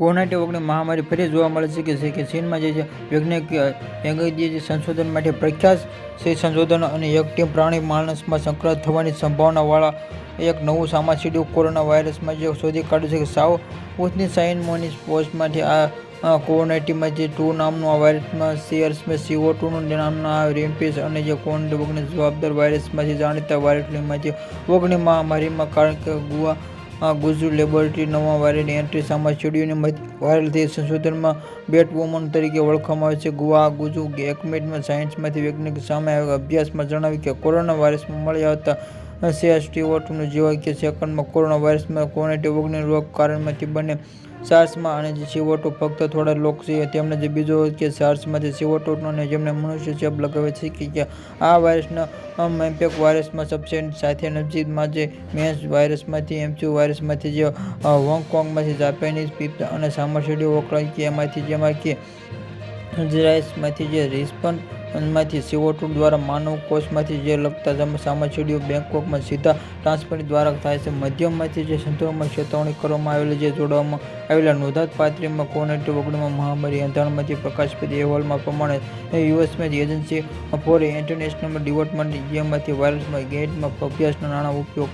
Corona ઓગણીસ મહામારી ફરી જોવા મળે છે કે છે કે ચીનમાં જે છે વૈજ્ઞાનિક અંગ્રેજી જે સંશોધન માટે પ્રખ્યાત છે, સંશોધનો અને એક ટીમ પ્રાણી માણસમાં સંક્રમિત થવાની સંભાવનાવાળા એક નવું સામાસીડ્યું કોરોના વાયરસમાં જે શોધી કાઢ્યું છે કે સાવ સાઇન સાઇનમોની પોસ્ટમાંથી આ કોરોનાટીમાં જે ટુ નામનું આ વાયરસમાં સીઆરસમાં સીઓ ટુનું નામના આ અને જે કોવિડ ઓગણીસ જવાબદાર વાયરસમાંથી જાણીતા વાયરસમાંથી ઓગણી મહામારીમાં કારણ કે આ ગુજુ લેબોરેટરી નવા વાયરની એન્ટ્રી સામા છેડ્યુની વાયરલ થઈ સંશોધનમાં બેટ વુમન તરીકે ઓળખવામાં આવે છે. ગુઆ ગુજુ એકમેટમાં સાયન્સમાંથી વૈજ્ઞાનિક સામે આવેલા અભ્યાસમાં જણાવ્યું કે કોરોના વાયરસમાં મળી આવતા સીએસટીઓટનું જેવા કે સેકન્ડમાં કોરોના વાયરસમાં કોનેટી ઓગણીસ રોગ કારણમાંથી બને સાર્સમાં અને જે સીવોટો ફક્ત થોડા લોકો છે તેમણે જે બીજો કે સાર્સમાંથી અને જેમને મનુષ્ય ચેપ લગાવે છે કે આ વાયરસના મેમ્પેક વાયરસમાં સબસેટ સાથે નજીકમાં જે મેન્સ વાયરસમાંથી એમચ્યુ વાયરસમાંથી, જે હોંગકોંગમાંથી, જાપાનીઝ પીપ્સ અને સામાશેડીઓ વપરાય કે એમાંથી જેમાં કે ઇઝરાયલ્સમાંથી જે રિસ્પન્ડ માંથી સીઓ દ્વારા માનવ કોષમાંથી જે લગતા સામાછીડીઓ બેંકોકમાં સીધા ટ્રાન્સફર દ્વારા થાય છે. મધ્યમમાંથી જે સંતોષમાં ચેતવણી કરવામાં આવેલી જે જોડવામાં આવેલા નોંધાત પાત્રીમાં કોનેટી ઓગણીમાં મહામારી અંધારણમાંથી પ્રકાશિત અહેવાલમાં પ્રમાણે યુએસમાં એજન્સી ફોર ઇન્ટરનેશનલ ડેવલપમેન્ટ જેમાંથી વાયરસમાં ગેટમાં અભ્યાસના નાણાં ઉપયોગ